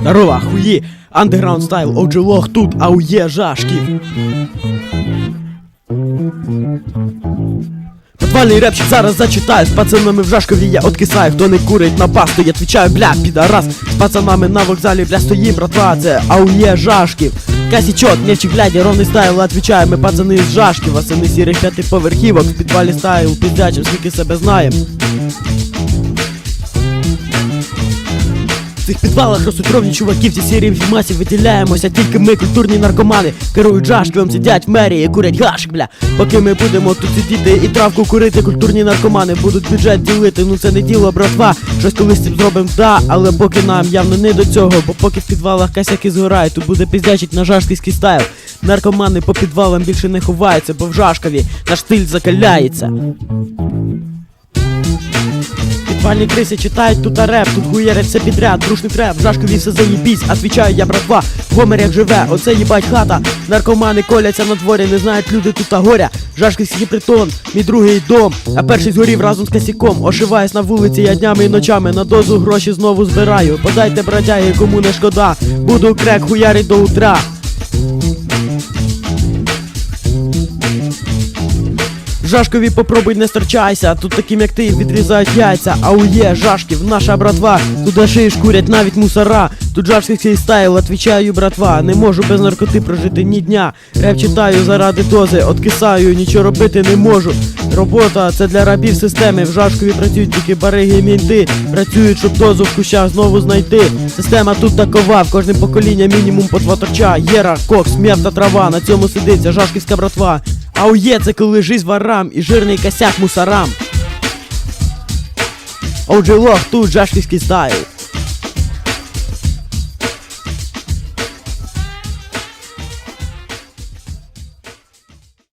Здорова, хуї! Андеграунд стайл, отже лох тут, аує жашків. Подвальний репчик зараз зачитаю З пацанами в Жашкові я откисаю. Хто не курить на басту, я отвічаю, бля, підарас З пацанами на вокзалі, бля, стоїм, братва Це аує Жашків Касічот, м'ячик, глядя, ровний стайл Отвічаю, ми пацани з Жашків Восени сірих п'ятиповерхівок В підвалі стайл, піздячим, скільки себе знаєм цих підвалах ростуть ровні чуваки, в серії в масі виділяємося, тільки ми, культурні наркомани, керують жашком, сидять в мерії, курять гашк, бля. Поки ми будемо тут сидіти і травку курити, культурні наркомани будуть бюджет ділити. Ну це не діло, братва. Щось колись цим зробим, да, але поки нам явно не до цього, бо поки в підвалах косяки згорають, то буде піздячить на жашківський стайл. Наркомани по підвалам більше не ховаються, бо в жашкові наш стиль закаляється. Підвальні криси читають тут реп, тут хуєрять все підряд, трушний треп, Жашкові все заєбісь, отвічаю я братва, в гомерях живе, оце їбать хата, наркомани коляться на дворі, не знають люди тут та горя, Жашківський притон, мій другий дом, а перший згорів разом з косяком, ошиваюсь на вулиці, я днями і ночами, на дозу гроші знову збираю, подайте бродяги, кому не шкода, буду крек хуярить до утра. Жашкові попробуй не старчайся, тут таким як ти відрізають яйця. Аує, жашків, наша братва, туди шиї шкурять навіть мусора. Тут жашківський стайл, отвічаю, братва. Не можу без наркоти прожити ні дня. Реп читаю заради дози, откисаю, нічого робити не можу. Робота це для рабів системи. В жашкові працюють тільки бариги і мінти. Працюють, щоб дозу в кущах знову знайти. Система тут такова, в кожне покоління мінімум по два торча. Єра, кокс, м'ят та трава. На цьому сидиться жашківська братва. Аує, це коли жизнь ворам і жирний косяк мусорам. Отже, лох тут жашківський стайл.